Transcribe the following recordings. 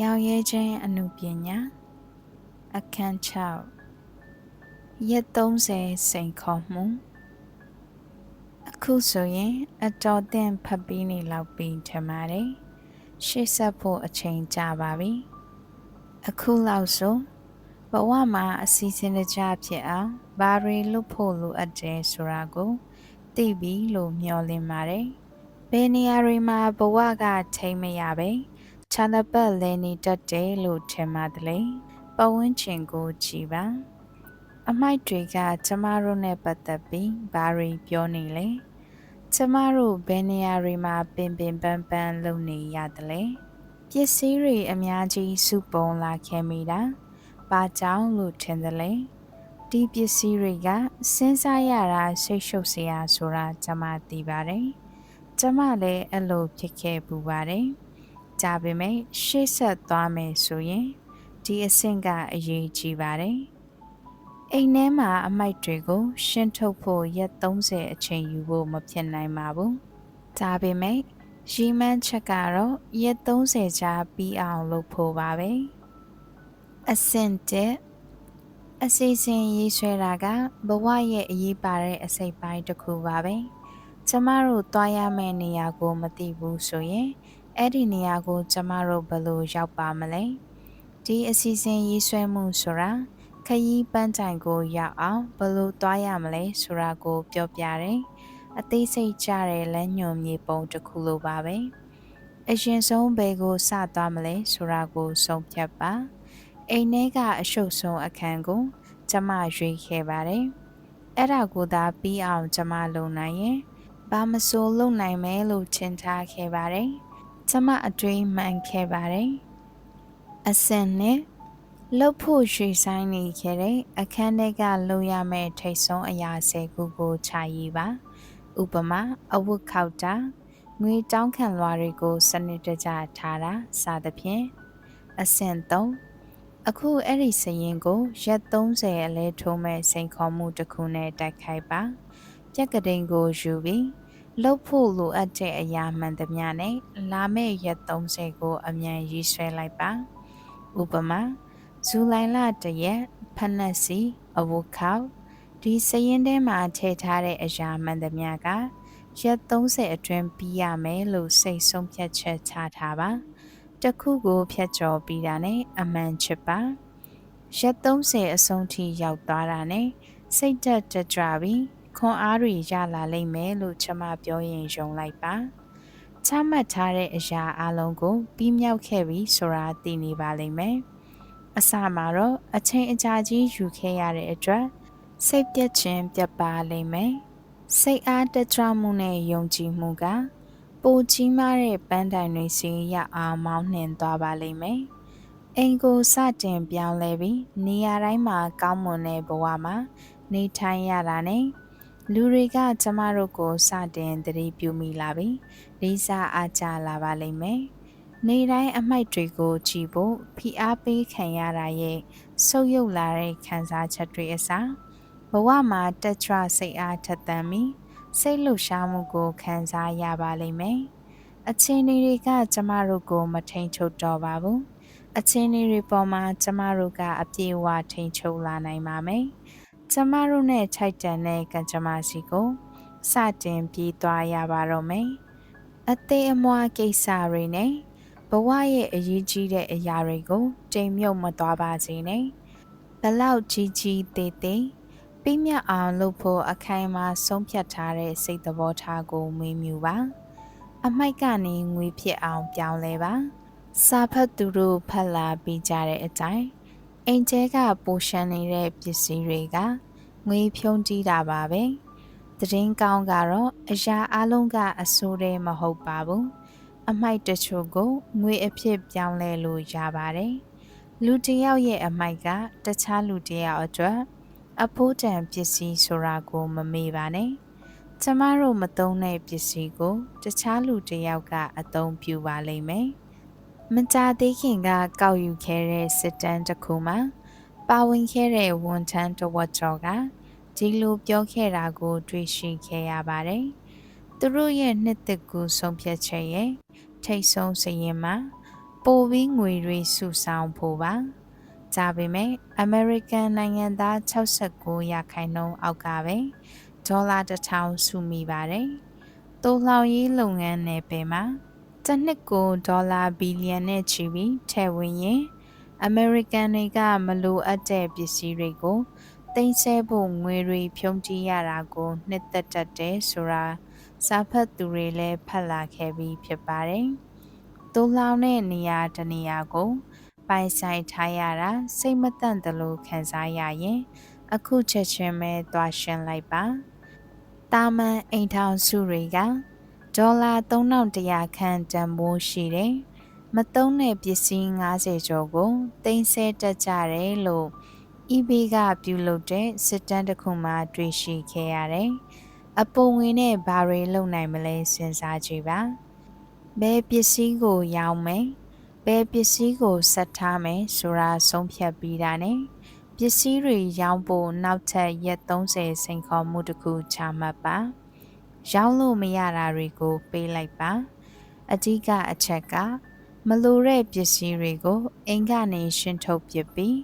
ရောင်ရဲခြင်းအမှုပညာအခန်း6ရက်30စိန်ခေါ်မှုအခုဆိုရင်အတော်သင့်ဖတ်ပြီးနေလောက်ပြီးထင်ပါတယ်ရှေ့ဆက်ဖို့အချိန်ကြာပါပြီအခုလောက်ဆိုဘဝမှာအစီအစဉ်တကျဖြစ်အောင်ဘာတွေလုပ်ဖို့လိုအပ်တယ်ဆိုတာကိုသိပြီလို့မျှော်လင့်ပါတယ်ဘယ်နေရာတွေမှာဘဝကထိမ့်မရပဲ ခြံတစ်ပတ်လဲနေတတ်တယ်လို့ထင်ပါတယ်လေပဝန်းကျင်ကိုကြည်ပါအမိုက်တွေကကျမတို့နဲ့ပတ်သက်ပြီးဘာတွေပြောနေလဲကျမတို့ဘယ်နေရာတွေမှာပင်ပင်ပန်းပန်းလုပ်နေရတယ်လဲပစ္စည်းတွေအများကြီးစုပုံလာခဲ့မိတာဘာကြောင့်လို့ထင်တယ်လဲဒီပစ္စည်းတွေကစဉ်းစားရတာဆိတ်ရှုပ်စရာဆိုတာကျမသိပါတယ်ကျမလည်းအဲ့လိုဖြစ်ခဲ့ပူပါတယ် ကြပေမဲ့ရှေ့ဆက်သွားမယ်ဆိုရင်ဒီအဆင့်ကအရေးကြီးပါတယ်အိမ်ထဲမှာအမိုက်တွေကို ရှင်းထုတ်ဖို့ရက်30အချိန်ယူဖို့မဖြစ်နိုင်ပါဘူးဒါပေမဲ့ရီမန်းချက်ကတော့ရက်30ကြာပြီးအောင်လုပ်ဖို့ပါပဲအဆင့်တက်အစီအစဉ်ရေးဆွဲတာကဘဝရဲ့အရေးပါတဲ့အစိတ်ပိုင်းတစ်ခုပါပဲကျမတို့သွားရမယ့်နေရာကိုမသိဘူးဆိုရင် အဲ့ဒီနေရာကို ကျမတို့ဘယ်လိုရောက်ပါမလဲဒီအစီအစဉ်ရေးဆွဲမှုဆိုတာခရီးပန်းတိုင်ကိုရောက်အောင်ဘယ်လိုသွားရမလဲဆိုတာကို ပြောပြတယ်အသေးစိတ်ကြတဲ့လမ်းညွှန်မြေပုံတစ်ခုလိုပါပဲအရင်ဆုံးဘယ်ကိုစသွားမလဲဆိုတာကိုဆုံးဖြတ်ပါအိမ်ထဲကအရှုပ်ဆုံးအခန်းကို ကျမရွေးခဲ့ပါတယ်အဲ့ဒါကိုသာပြီးအောင် ကျမလုံနိုင်ရင်ဘာမဆိုလုံနိုင်မယ်လို့ထင်ထားခဲ့ပါတယ် ကျမအတွေးမှန်ခဲ့ပါတယ်အစင်နဲ့လှုပ်ဖို့ရွှေဆိုင်နေခဲ့တဲ့အခန်းထဲကလုံရမယ့်ထိတ်ဆုံးအရာ၁၀ခုကိုခြာရည်ပါဥပမာအဝတ်ခောက်တာငွေတောင်းခံလွှာတွေကိုစနစ်တကျထားတာစသဖြင့်အဆင့်3အခုအဲ့ဒီစရင်ကိုရက်30အလဲထိုးမဲ့စိန်ခေါ်မှုတစ်ခုနဲ့တိုက်ခိုက်ပါ ပြက်ကတိန်ကိုယူပြီး လှုပ်ဖို့လိုအပ်တဲ့အရာမှန်သမျှနဲ့လာမယ့်ရက်30ကိုအမြန်ရေးဆွဲလိုက်ပါဥပမာဇူလိုင်လတရက်ဖနက်စီအဝတ်ခောက်ဒီစရင်ထဲမှာထည့်ထားတဲ့အရာမှန်သမျှကရက်30အတွင်းပြီးရမယ်လို့စိတ်ဆုံးဖြတ်ချက်ချထားပါတခုကိုဖြတ်ကျော်ပြီးတာနဲ့အမှန်ချစ်ပါရက်30အဆုံးထိရောက်သွားတာနဲ့စိတ်သက်တကြပြီး ခွန်အားတွေရလာလိမ့်မယ်လို့ကျွန်မပြောရင်ယုံလိုက်ပါချမှတ်ထားတဲ့အရာအလုံးကိုပြီးမြောက်ခဲ့ပြီဆိုတာသိနေပါလိမ့်မယ်အစမှာတော့အချိန်အကြာကြီးယူခဲ့ရတဲ့အတွက်စိတ်ပြက်ခြင်းပြတ်ပါလိမ့်မယ်စိတ်အားတကြမှုနဲ့ယုံကြည်မှုကပိုကြီးမားတဲ့ပန်းတိုင်တွေစီရအောင်မောင်းနှင်သွားပါလိမ့်မယ်အိမ်ကိုစတင်ပြောင်းလဲပြီးနေရာတိုင်းမှာကောင်းမွန်တဲ့ဘဝမှာနေထိုင်ရတာနဲ့ လူတွေကကျမတို့ကိုစတင်သတိပြုမိလာပြီးလေးစားအားကြလာပါလိမ့်မယ်။နေတိုင်းအမိုက်တွေကိုကြည့်ဖို့ဖိအားပေးခံရတာရဲ့ဆုပ်ယုပ်လာတဲ့ခံစားချက်တွေအစားဘဝမှာတက်ချစိတ်အားထက်သန်ပြီးစိတ်လှုပ်ရှားမှုကိုခံစားရပါလိမ့်မယ်။အချင်းတွေကကျမတို့ကိုမထိန်ချုပ်တော့ပါဘူး။အချင်းတွေပေါ်မှာကျမတို့ကအပြေအဝထိန်ချုပ်လာနိုင်ပါမယ်။ ကျမတို့နဲ့ထိုက်တန်တဲ့ကံကြမ္မာစီကိုစတင်ပြီးသွားရပါတော့မယ်။အသေးအမွားကိစ္စတွေနဲ့ဘဝရဲ့အရေးကြီးတဲ့အရာတွေကိုတိမ်မြုပ်မသွားပါစေနဲ့။ဘလောက်ကြီးကြီးသေးသေးပြမြအောင်လုပ်ဖို့အခိုင်အမာဆုံးဖြတ်ထားတဲ့စိတ်သဘောထားကိုမွေးမြူပါ။အမိုက်ကနေငွေဖြစ်အောင်ပြောင်းလဲပါ။စာဖတ်သူတို့ဖတ်လာပြီးကြတဲ့အတိုင်း အိမ်ကျဲကပိုရှန်နေတဲ့ပစ္စည်းတွေကငွေဖြုံးတီးတာပါပဲသတင်းကောင်းကတော့အရာအလုံးကအဆိုးတဲ့မဟုတ်ပါဘူးအမိုက်တချို့ကိုငွေအဖြစ်ပြောင်းလဲလို့ရပါတယ်လူတစ်ယောက်ရဲ့အမိုက်ကတခြားလူတစ်ယောက်အတွက်အဖိုးတန်ပစ္စည်းဆိုတာကိုမမေ့ပါနဲ့ကျမတို့မသုံးတဲ့ပစ္စည်းကို တခြားလူတစ်ယောက်ကအသုံးပြုပါလိမ့်မယ် မကြသေးခင်ကကောက်ယူခဲ့တဲ့စစ်တမ်းတစ်ခုမှာပါဝင်ခဲ့တဲ့ဝန်ထမ်းတဝက်ကျော်ကဒီလိုပြောခဲ့တာကို တွေ့ရှိခဲ့ရပါတယ်။သူတို့ရဲ့နှစ်သက်ကူဆုံးဖြတ်ချက်ရဲ့ထိတ်ဆုံးစရင်မှာဘပိုပြီးငွေတွေစုဆောင်ဖို့ပါ။ဒါပေမဲ့ American နိုင်ငံသား69ရာခိုင်နှုန်းအောက်ကပဲဒေါ်လာ1000စုမိပါတယ်။တိုးလောင်ရေးလုပ်ငန်းနယ်ပယ်မှာ တစ်နှစ်ကိုဒေါ်လာဘီလီယံနဲ့ချီပြီးထည့်ဝင်ရင် American တွေကမလိုအပ်တဲ့ပစ္စည်းတွေကိုသိမ်းဆည်းဖို့ငွေတွေဖြုံးတီးရတာကိုနှစ်သက်တတ်တယ်ဆိုတာစာဖတ်သူတွေလည်းဖတ်လာခဲ့ပြီးဖြစ်ပါတယ်။တိုးလောင်တဲ့နေရာတနေရာကိုပိုင်ဆိုင်ထားရတာစိတ်မတန့်သလိုခံစားရရင် အခုချက်ချင်းပဲသွားရှင်းလိုက်ပါ။တာမန်အိမ်ထောင်စုတွေက ဒေါ်လာ3100ခန့်တန်ဖိုးရှိတယ်။မသုံးတဲ့ပစ္စည်း90ကျော်ကိုတင်ဆက်တတ်ကြတယ်လို့ eBay ကပြုလုပ်တဲ့စစ်တမ်းတစ်ခုမှတွေ့ရှိခဲ့ရတယ်။အပုံဝင်နဲ့ဘာတွေလုပ်နိုင်မလဲစဉ်းစားကြည့်ပါ။ဘယ်ပစ္စည်းကိုရောင်းမယ်။ဘယ်ပစ္စည်းကိုဆက်ထားမယ်ဆိုတာဆုံးဖြတ်ပြီးတာနဲ့ပစ္စည်းတွေရောင်းဖို့နောက်ထပ်ရက်30စိန်ခေါ်မှုတစ်ခုချမှတ်ပါ။ ရောင်းလို့မရတာတွေကိုပေးလိုက်ပါ။အဓိကအချက်ကမလိုတဲ့ပစ္စည်းတွေကိုအိမ်ကနေရှင်းထုတ်ပစ်ပြီး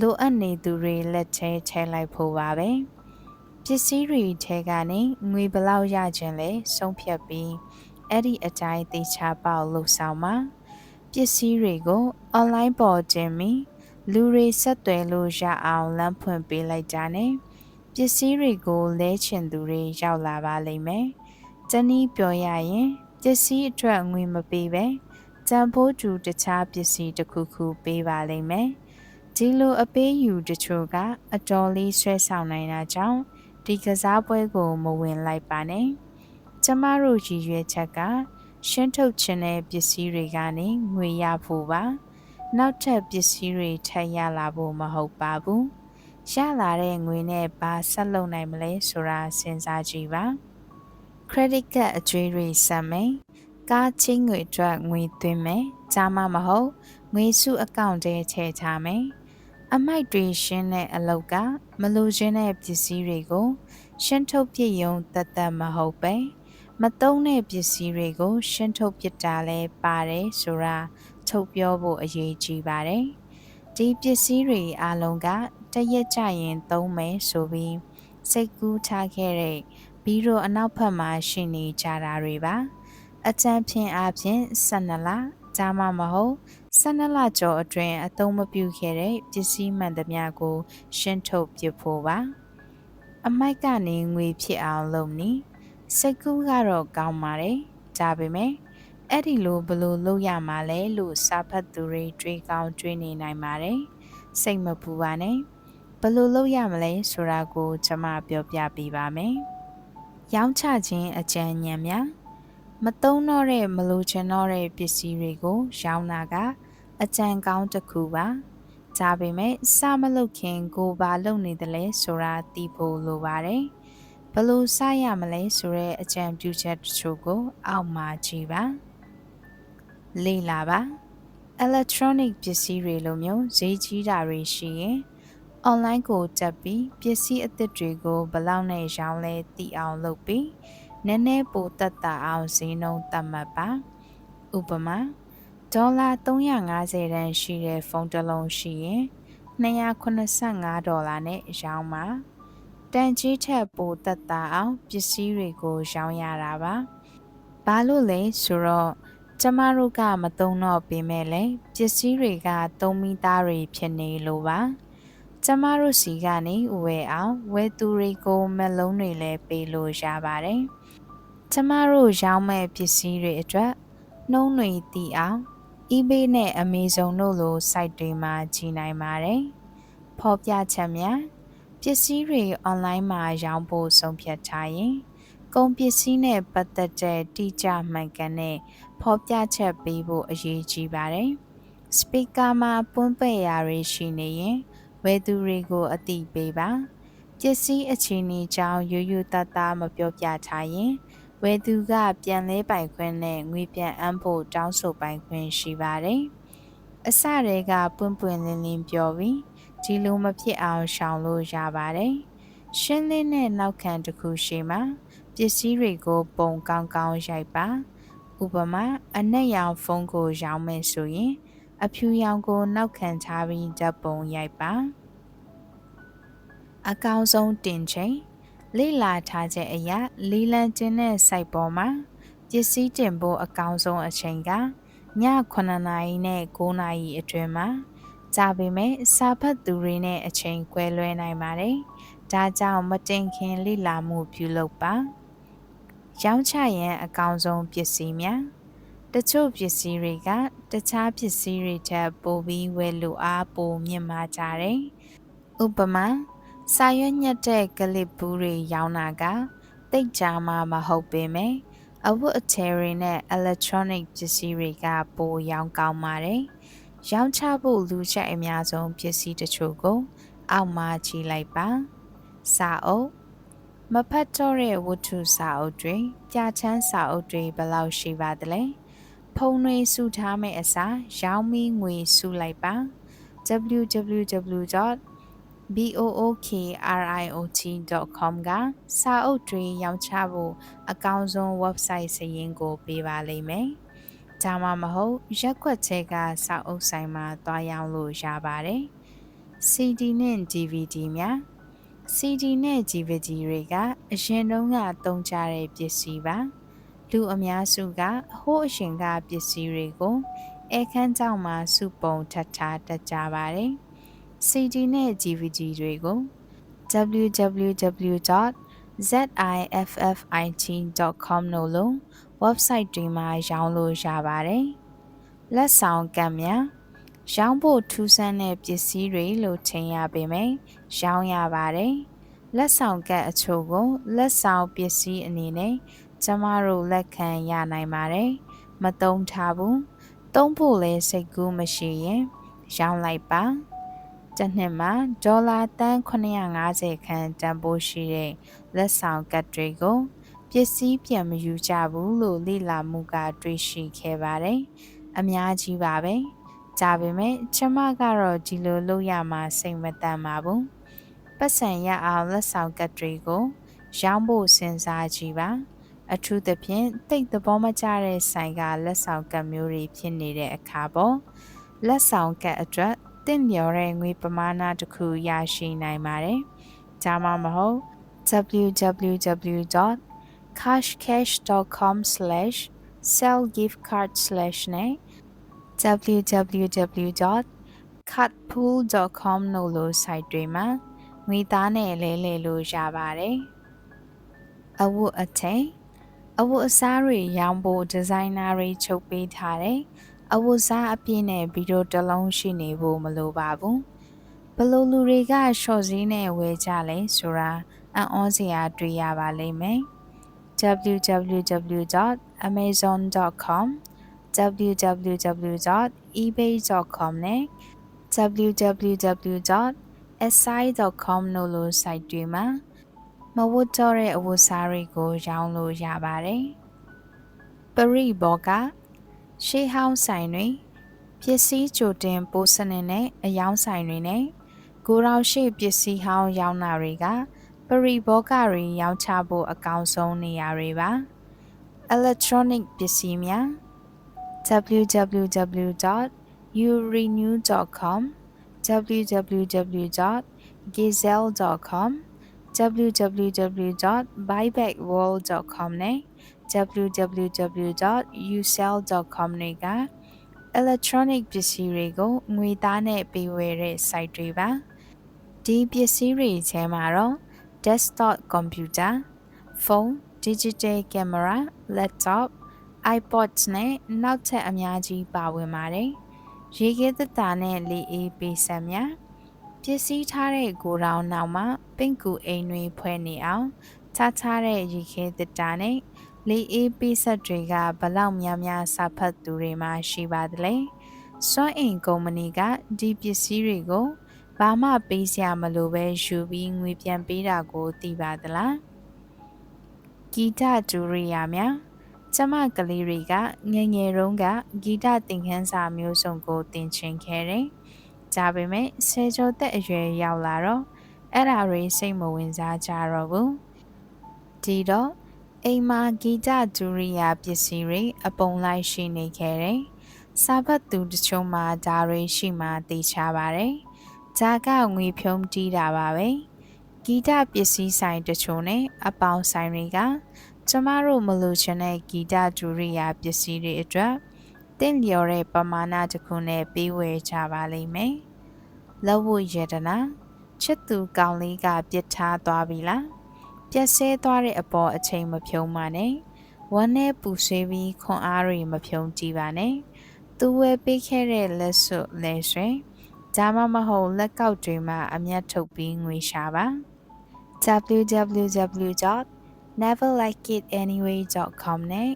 လိုအပ်နေသူတွေလက်ထဲထည့်လိုက်ဖို့ပါပဲပစ္စည်းတွေထဲကနေငွေဘလောက်ရခြင်းလဲဆုံးဖြတ်ပြီးအဲ့ဒီအတိုင်းသေချာပေါက်လှုပ်ဆောင်မှာပစ္စည်းတွေကို online ပေါ်တင်ပြီးလူတွေဆက်သွယ်လို့ရအောင်လမ်းဖွင့်ပေးလိုက်တာနဲ့ ပစ္စည်းတွေကိုလဲချင်သူတွေရောက်လာပါလိမ့်မယ်။တနည်းပြောရရင်ပစ္စည်းအတွက်ငွေမပေးပဲတန်ဖိုးတူတခြားပစ္စည်းတစ်ခုခုပေးပါလိမ့်မယ်။ဒီလိုအပေးယူတချို့ကအတော်လေးဆွဲဆောင်နိုင်တာကြောင့်ဒီကစားပွဲကိုမဝင်လိုက်ပါနဲ့ကျမတို့ရည်ရွယ်ချက်ကရှင်းထုတ်ခြင်းတဲ့ပစ္စည်းတွေကနေငွေရဖို့ပါနောက်ထပ်ပစ္စည်းတွေထပ်ရလာဖို့မဟုတ်ပါဘူး ရလာတဲ့ငွေနဲ့ဘာဆက်လုပ်နိုင်မလဲဆိုတာစဉ်းစားကြည့်ပါ credit card အကျွေးတွေဆက်မယ်ကားချင်းငွေအတွက်ငွေသွင်းမယ်ဒါမှမဟုတ်ငွေစုအကောင့်ထဲထည့်ထားမယ်အမိုက်တွေရှင်းတဲ့အလောက်ကမလိုချင်တဲ့ပစ္စည်းတွေကို ရှင်းထုတ်ပြရုံတသက်မဟုတ်ပဲမတုံးတဲ့ပစ္စည်းတွေကို ရှင်းထုတ်ပြတာလဲပါတယ်ဆိုတာထုတ်ပြောဖို့အရေးကြီးပါတယ်ဒီပစ္စည်းတွေအလုံးက တရက်ကြရင်သုံးမယ်ဆိုပြီးစိတ်ကူးထားခဲ့တဲ့ဘီရိုအနောက်ဘက်မှာရှိနေကြတာတွေပါအကြံဖြင့်အပြင်12လဒါမှမဟုတ်12လကျော်အတွင်းအသုံးမပြုခဲ့တဲ့ပစ္စည်းမှန်သမျှကို ရှင်းထုတ်ပစ်ဖို့ပါအမိုက်ကနေငွေဖြစ်အောင်လုပ်နေစိတ်ကူးကတော့ကောင်းပါတယ်ဒါပေမဲ့အဲ့ဒီလိုဘလို့လုပ်ရမှာလဲလို့စာဖတ်သူတွေတွေးကောင်းတွေးနေနိုင်ပါတယ်စိတ်မပူပါနဲ့ ဘလို့လုပ်ရမလဲဆိုတာကိုကျွန်မပြောပြပေးပါမယ်ရောင်းချခြင်းအကြံဉာဏ်များမသုံးတော့တဲ့မလိုချင်တော့တဲ့ပစ္စည်းတွေကို ရောင်းတာကအကြံကောင်းတစ်ခုပါဒါပေမဲ့စမလုပ်ခင်ကိုဘာလုပ်နေတယ်လဲဆိုတာသိဖို့လိုပါတယ်ဘလို့စရမလဲဆိုတဲ့အကြံပြုချက်တချို့ကို အောက်မှာကြည့်ပါလေ့လာပါ electronic ပစ္စည်းတွေလိုမျိုးဈေးကြီးတာတွေရှိရင် online ကိုတက်ပြီးပစ္စည်းအသစ်တွေကိုဘလောက်နဲ့ရောင်းလဲသိအောင်လုပ်ပြီးနည်းနည်းပိုတက်တာအောင်ဈေးနှုန်းသတ်မှတ်ပါဥပမာဒေါ်လာ350တန်ရှိတဲ့ဖုန်းတစ်လုံးရှိရင်285ဒေါ်လာနဲ့ရောင်းပါတန်ကြီးထက်ပိုသက်သာအောင်ပစ္စည်းတွေကိုရောင်းရတာပါဘာလို့လဲဆိုတော့ကျမတို့ကမသုံးတော့ပေမဲ့လည်းပစ္စည်းတွေကသုံးမိသားတွေဖြစ်နေလို့ပါ ကျမတို့စီကနေဝယ်အောင်ဝယ်သူတွေကိုမလုံးတွေလည်းပေးလို့ရပါတယ်ကျမတို့ရောင်းမဲ့ပစ္စည်းတွေအတွက်နှုံးတွေတည်အောင် eBay နဲ့ Amazon တို့လို site တွေမှာကြီးနိုင်ပါတယ်။ဖော်ပြချက်များပစ္စည်းတွေ online မှာရောင်းဖို့ဆုံးဖြတ်ထားရင်ကုန်ပစ္စည်းနဲ့ပတ်သက်တဲ့တိကျမှန်ကန်တဲ့ဖော်ပြချက်ပေးဖို့အရေးကြီးပါတယ်။ speaker မှာပွန်းပဲ့ရာတွေရှိနေရင် ဝယ်သူတွေကို အသိပေးပါ။ပစ္စည်းအခြေအနေကြောင့်ရိုးရိုးသားသားမပြောပြထားရင်ဝယ်သူကပြန်လဲပိုင်ခွင့်နဲ့ငွေပြန်အမ်းဖို့တောင်းဆိုပိုင်ခွင့်ရှိပါတယ်။အစတည်းကပွင့်ပွင့်လင်းလင်းပြောပြီးဒီလိုမဖြစ်အောင်ရှောင်လို့ရပါတယ်။ရှင်းလင်းတဲ့နောက်ခံတစ်ခုရှိမှပစ္စည်းတွေကိုပုံကောင်းကောင်းရိုက်ပါ ဥပမာအနက်ရောင်ဖုန်းကိုရောင်းမယ်ဆိုရင် အဖြူရောင်ကိုနောက်ခံထားပြီးဓာတ်ပုံရိုက်ပါအကောင်းဆုံးတင်ချိန်လေ့လာထားချက်အရလီလန်တင်တဲ့ site ပေါ်မှာပစ္စည်းတင်ဖို့အကောင်းဆုံးအချိန်ကည9နာရီနဲ့9နာရီအတွင်းမှာကြာပေမဲ့စာဖတ်သူတွေနဲ့အချိန်ကွဲလွဲနိုင်ပါတယ်။ဒါကြောင့်မတင်ခင်လေ့လာမှုပြုလုပ်ပါ။ရောင်းချရန်အကောင်းဆုံးပစ္စည်းများ တချို့ပစ္စည်းတွေကတခြားပစ္စည်းတွေထက်ပိုပြီးဝယ်လိုအားပိုမြင့်မားကြတယ်။ဥပမာစာရွက်ညက်တဲ့ကလစ်ဘူးတွေရောင်းတာကတိတ်ကြမှာမဟုတ်ပေမဲ့အဝတ်အထည်တွေနဲ့ electronic ပစ္စည်းတွေကပိုရောင်းကောင်းပါတယ်။ရောင်းချဖို့လူချက်အများဆုံးပစ္စည်းတချို့ကို အောက်မှာကြည့်လိုက်ပါ။စာအုပ်မဖတ်တော့တဲ့ဝတ္ထုစာအုပ်တွေကြာချမ်းစာအုပ်တွေဘယ်လောက်ရှိပါသလဲ။ ဖုန်းတွေစုထားမယ့်အစားရောင်းပြီးငွေစုလိုက်ပါ www. bookriot.com ကစာအုပ်တွေရောင်းချဖို့အကောင်းဆုံး website စာရင်းကိုပေးပါလိမ့်မယ်။ဒါမှမဟုတ်ရက်ွက်ချဲကစာအုပ်ဆိုင်မှာတွားရောင်းလို့ရပါတယ်။ CD နဲ့ DVD များ CD နဲ့ DVD တွေကအရင်တုန်းကသုံးကြတဲ့ပစ္စည်းပါ။ လူအများစုကဟိုးအရှင်ကပစ္စည်းတွေကိုအခန်းကျောင်းမှာစုပုံထပ်ထားတတ်ကြပါတယ်။ CD နဲ့ DVD တွေကို www.ziffit.com လို့လို့ website တွေမှာရောင်းလို့ရပါတယ်။လက်ဆောင်ကတ်များရောင်းဖို့ထူးဆန်းတဲ့ပစ္စည်းတွေလို့ထင်ရပေမယ့်ရောင်းရပါတယ်။လက်ဆောင်ကတ်အချို့ကိုလက်ဆောင်ပစ္စည်းအနေနဲ့ ကျမတို့လက်ခံရနိုင်ပါတယ်။မတုံးထားဘူး။တုံးဖို့လည်းစိတ်ကူးမရှိရင်ရောင်းလိုက်ပါ။တစ်နှစ်မှာဒေါ်လာတန်း950ခန့်တန်ဖိုးရှိတဲ့လက်ဆောင်ကတ်တွေကိုပစ္စည်းပြန်မယူကြဘူးလို့လေ့လာမှုကတွေ့ရှိခဲ့ပါတယ်။အများကြီးပါပဲ။ဒါပေမဲ့ကျမကတော့ဒီလိုလုပ်ရမှာစိတ်မတန်ပါဘူး။ပတ်စံရအောင်လက်ဆောင်ကတ်တွေကိုရောင်းဖို့စဉ်းစားကြည့်ပါ။ အထူးသဖြင့်တိတ်သဘောမကျတဲ့ဆိုင်ကလက်ဆောင်ကတ်မျိုးတွေဖြစ်နေတဲ့အခါပေါ့လက်ဆောင်ကတ်အတွက်တင့်လျော်တဲ့ငွေပမာဏတစ်ခုရရှိနိုင်ပါတယ်။ဒါမှမဟုတ် www.cashcash.com/sellgiftcard/ နဲ့ www.cutpool.com တို့လို site တွေမှာငွေသားနဲ့လဲလှယ်လို့ရပါတယ်။အဝတ်အထည် အဝတ်အစားတွေရောင်းဖို့ဒီဇိုင်နာတွေချုပ်ပေးထားတယ်။အဝတ်စားအပြည့်နဲ့ဗီဒီယိုတစ်လုံးရှိနေဖို့မလိုပါဘူးဘလို့လူတွေကရှော့စည်းနဲ့ဝယ်ကြလဲဆိုတာအံ့ဩစရာတွေ့ရပါလိမ့်မယ် www.amazon.com www.ebay.com နဲ့ www.si.com တို့လို site တွေမှာ မဝတ်တော့တဲ့အဝတ်စားတွေကိုရောင်းလို့ရပါတယ်ပရိဘောကရှေးဟောင်းဆိုင်တွေပစ္စည်းကြိုတင်ပိုးစနစ်နဲ့အယောင်းဆိုင်တွေနဲ့ကိုရောင်ရှိပစ္စည်းဟောင်းရောင်းတာတွေကပရိဘောဂတွေရောင်းချဖို့အကောင်းဆုံးနေရာတွေပါ electronic ပစ္စည်းများ www.urenew.com www.gazelle.com www.buybackworld.com နဲ့ www.usell.com တွေက electronic ပစ္စည်းတွေကိုငွေသားနဲ့ပေးဝယ်တဲ့ site တွေပါဒီပစ္စည်းတွေထဲမှာတော့ desktop computer ဖုန်း digital camera laptop iPods နဲ့နောက်ထပ်အများကြီးပါဝင်ပါတယ်ရေခဲသက်တာနဲ့လေအေးပေးဆက်များ ပစ္စည်းထားတဲ့ကိုယ်တော်နောက်မှာပင့်ကူအိမ်တွေဖွဲ့နေအောင်ထားထားတဲ့ရေခဲသက်တာနဲ့လေအေးပေးဆက်တွေကဘလောက်များများစာဖတ်သူတွေမှရှိပါသလဲစွမ်းအင်ကုမ္ပဏီကဒီပစ္စည်းတွေကိုဘာမှပေးစရာမလိုပဲယူပြီးငွေပြန်ပေးတာကိုသိပါသလားဂီတဒူရိယာများကျမကလေးတွေကငငယ်တုန်းကဂီတသင်ခန်းစာမျိုးစုံကိုသင်ချင်ခဲ့တယ်။ ဒါပေမဲ့ဆယ်ကျော်သက်အရွယ်ရောက်လာတော့အဲ့ဒါတွေစိတ်မဝင်စားကြတော့ဘူး။ဒီတော့အိမ်မှာဂီတဒူရိယာပစ္စည်းတွေအပုံလိုက်ရှိနေခဲ့တယ်။စာဖတ်သူတချို့မှာဒါတွေရှိမှသိချပါတယ်။ဂျာကငွေဖြုံးတီးတာပါပဲ။ဂီတပစ္စည်းဆိုင်တချို့နဲ့အပေါင်းဆိုင်တွေကကျမတို့မလို့ချင်တဲ့ဂီတဒူရိယာပစ္စည်းတွေအတွက် တင့်လျော်တဲ့ပမာဏတစ်ခုနဲ့ပေးဝေကြပါလိမ့်မယ်။လက်ဝတ်ရတနာချစ်သူကောင်းလေးကပြစ်ထားသွားပြီလား။ပြက်ဆဲသွားတဲ့အပေါ်အချိန်မဖြုံးပါနဲ့။ဝမ်းနဲ့ပူဆွေးပြီးခွန်အားတွေမဖြုံးကြည့်ပါနဲ့။သူဝယ်ပေးခဲ့တဲ့လက်စွပ်လဲဆွဲဒါမှမဟုတ်လက်ကောက်တွေမှာအမျက်ထုတ်ပြီးငွေရှာပါ www.neverlikeitAnyway.com နဲ့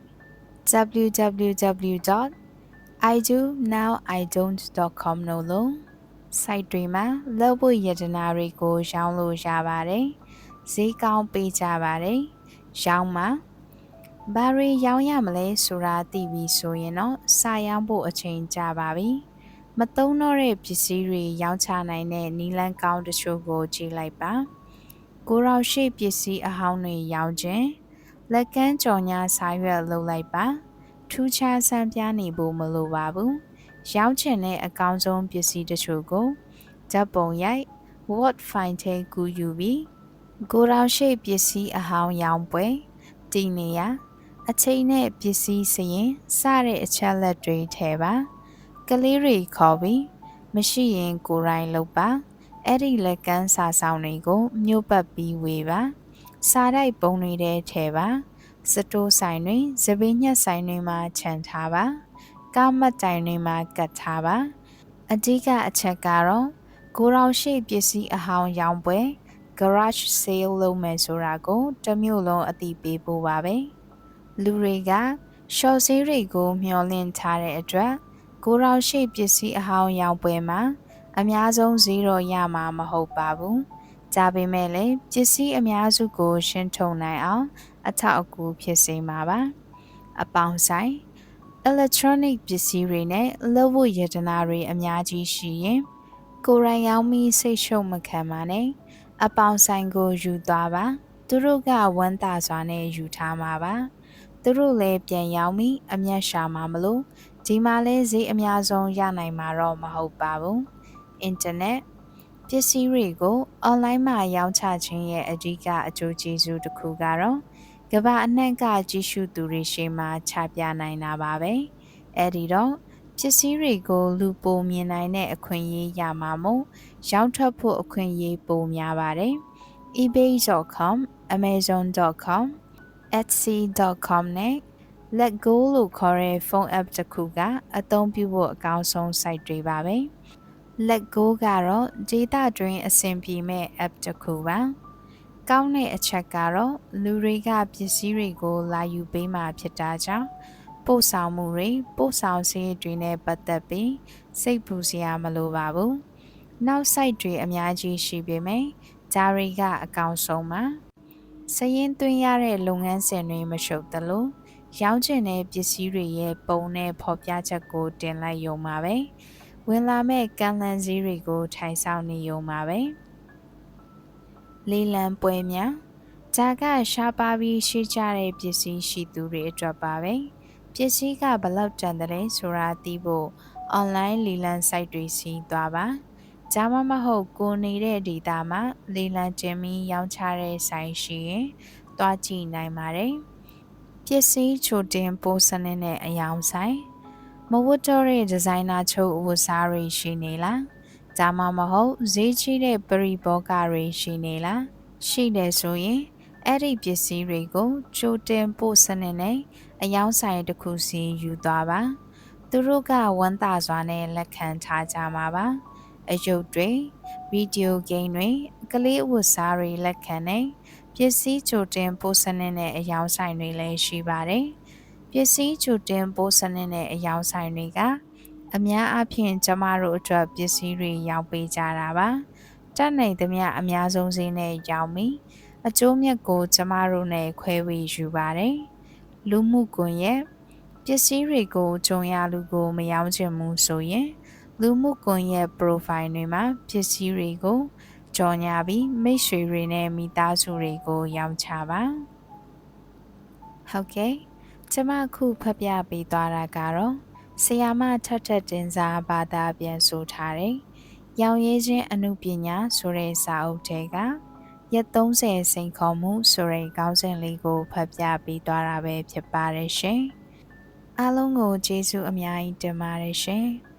www.idonowidont.com တို့လို site တွေမှာလုပ်ဖို့ယတနာတွေကိုရောင်းလို့ရပါတယ်။ဈေးကောင်းပေးကြပါတယ်။ရောင်းမှာဘာတွေရောင်းရမလဲဆိုတာသိပြီဆိုရင်တော့စာရောင်းဖို့အချိန်ကြပါပြီ။မသုံးတော့တဲ့ပစ္စည်းတွေရောင်းချနိုင်တဲ့နီလန်းကောင်းတချို့ကိုကြည့်လိုက်ပါ။ကိုရောင်ရှိပစ္စည်းအဟောင်းတွေရောင်းခြင်းလက်ကမ်းကြော်ညာဆိုင်ရွက်လုပ်လိုက်ပါ ထူးခြားဆန်းပြားနေဖို့မလိုပါဘူးရောင်းချင်တဲ့အကောင်းဆုံးပစ္စည်းတချို့ကိုဓာတ်ပုံရိုက် Word file ထဲကူယူပြီးကိုရောင်ရှိပစ္စည်းအဟောင်းရောင်းပွဲတည်နေရအချိန်နဲ့ပစ္စည်းစရင်စတဲ့အချက်လက်တွေထဲပါကလေးတွေခေါ်ပြီးမရှိရင်ကိုယ်တိုင်လုပ်ပါအဲ့ဒီလက်ကမ်းစာဆောင်တွေကိုမြို့ပတ်ပြီးဝေပါစားတိုက်ပုံတွေထဲထဲပါ စတိုးဆိုင်တွေသပင်းညက်ဆိုင်တွေမှာခြံထားပါကားမတ်တိုင်တွေမှာကတ်ထားပါအဓိကအချက်ကတော့ကိုရောင်ရှိပစ္စည်းအဟောင်းရောင်းပွဲ garage sale လုပ်မယ်ဆိုတာကိုတမျိုးလုံးအသိပေးဖို့ပါပဲလူတွေကရှော့ဈေးတွေကိုမျှော်လင့်ထားတဲ့အတွက်ကိုရောင်ရှိပစ္စည်းအဟောင်းရောင်းပွဲမှာအများဆုံးဈေးတော့ရမှာမဟုတ်ပါဘူး။ ဒါပေမဲ့လည်းပစ္စည်းအများစုကို ရှင်းထုံနိုင်အောင်အထောက်အကူဖြစ်စေမှာပါ။အပေါင်းဆိုင် electronic ပစ္စည်းတွေနဲ့လက်ဝတ်ရတနာတွေအများကြီးရှိရင် ကိုယ်တိုင်ရောင်းပြီးစိတ်ရှုပ်မခံပါနဲ့။အပေါင်းဆိုင်ကိုယူသွားပါ။သူတို့ကဝမ်းသာစွာနဲ့ယူထားမှာပါ။သူတို့လည်းပြန်ရောင်းပြီးအမျက်ရှာမှာမလို့ဒီမှာလဲဈေးအများဆုံးရနိုင်မှာတော့မဟုတ်ပါဘူး။အင်တာနက် ပစ္စည်းတွေကိုအွန်လိုင်းမှာရောင်းချခြင်းရဲ့အဓိကအကျိုးကျေးဇူးတစ်ခုကတော့ကမ္ဘာအနှံ့ကကြီးစုသူတွေရှေ့မှာချပြနိုင်တာပါပဲအဲ့ဒီတော့ပစ္စည်းတွေကိုလူပိုမြင်နိုင်တဲ့အခွင့်အရေးရမှာမို့ရောင်းထွက်ဖို့အခွင့်အရေးပိုများပါတယ် ebay.com amazon.com etsy.com နဲ့ let go လို့ခေါ်တဲ့ဖုန်း app တစ်ခုကအသုံးပြုဖို့အကောင်းဆုံး site တွေပါပဲ။ Let Go ကတော့ဒေတာတွင်အဆင်ပြေမဲ့ app တစ်ခုပါ။ကောင်းတဲ့အချက်ကတော့လူတွေကပစ္စည်းတွေကိုလာယူပေးမှဖြစ်တာကြောင့်ပို့ဆောင်မှုတွေပို့ဆောင်စည်းတွေနဲ့ပတ်သက်ပြီးစိတ်ပူစရာမလိုပါဘူး။နောက် site တွေအများကြီးရှိပေမယ့်ဒါတွေကအကောင်းဆုံးပါ။စရင်သွင်းရတဲ့လုပ်ငန်းစဉ်တွေမရှုပ်သလိုရောင်းချင်တဲ့ပစ္စည်းတွေရဲ့ပုံနဲ့ဖော်ပြချက်ကိုတင်လိုက်ရုံပါပဲ။ ဝင်လာမဲ့ကမ်းလှမ်းစည်းတွေကိုထိုင်ဆောင်နေုံပါပဲလေလံပွဲများဂျာကရှားပါပြီးရှိကြတဲ့ပစ္စည်းရှိသူတွေအတွက်ပါပဲပစ္စည်းကဘလောက်တန်တဲ့ဆိုတာသိဖို့ online လေလံ site တွေစီးသွားပါဂျာမမဟုတ်ကိုနေတဲ့ဒေတာမှာလေလံကျင်းပြီးရောင်းချတဲ့ဆိုင်ရှိရင်တွားကြည့်နိုင်ပါတယ်ပစ္စည်းချိုတင်ပိုးစနစ်နဲ့အယောင်ဆိုင် မဝတ်တော့တဲ့ဒီဇိုင်နာချုပ်ဝတ်စားတွေရှိနေလားဒါမှမဟုတ်ဈေးကြီးတဲ့ပရိဘောဂတွေရှိနေလားရှိတယ်ဆိုရင်အဲ့ဒီပစ္စည်းတွေကိုကြိုတင်ပို့စနစ်နဲ့အယောင်းဆိုင်တစ်ခုစီယူသွားပါသူတို့ကဝမ်းသာစွာနဲ့လက်ခံထားကြမှာပါအယုတ်တွေဗီဒီယိုဂိမ်းတွေကလေးဝတ်စားတွေလက်ခံတဲ့ပစ္စည်းကြိုတင်ပို့စနစ်နဲ့အယောင်းဆိုင်တွေလည်းရှိပါတယ်။ ပစ္စည်းချူတင်ပိုးစနစ်နဲ့အယောင်ဆိုင်တွေကအများအားဖြင့်ကျမတို့အတွက်ပစ္စည်းတွေရောင်းပေးကြတာပါတတ်နိုင်သမျှအများဆုံးဈေးနဲ့ရောင်းပြီးအကျိုးမြတ်ကိုကျမတို့နဲ့ခွဲဝေယူပါတယ်လူမှုကွန်ရက်ပစ္စည်းတွေကိုကြုံရလူကိုမရောင်းချင်ဘူးဆိုရင်လူမှုကွန်ရက် profile တွေမှာပစ္စည်းတွေကိုကြော်ညာပြီးမိတ်ဆွေတွေနဲ့မိသားစုတွေကိုရောင်းချပါဟုတ်ကဲ့ ကျမအခုဖတ်ပြပေးသွားတာကတော့ဆီယာမထက်ထက်တင်စားဘာသာပြန်ဆိုထားတယ်။ရောင်ရဲခြင်းအမှုပညာဆိုတဲ့စာအုပ်ထဲကရက်30စိန်ခေါ်မှုဆိုတဲ့ခေါင်းစဉ်လေးကိုဖတ်ပြပေးသွားတာပဲဖြစ်ပါတယ်ရှင်။အားလုံးကိုကျေးဇူးအများကြီးတင်ပါတယ်ရှင်။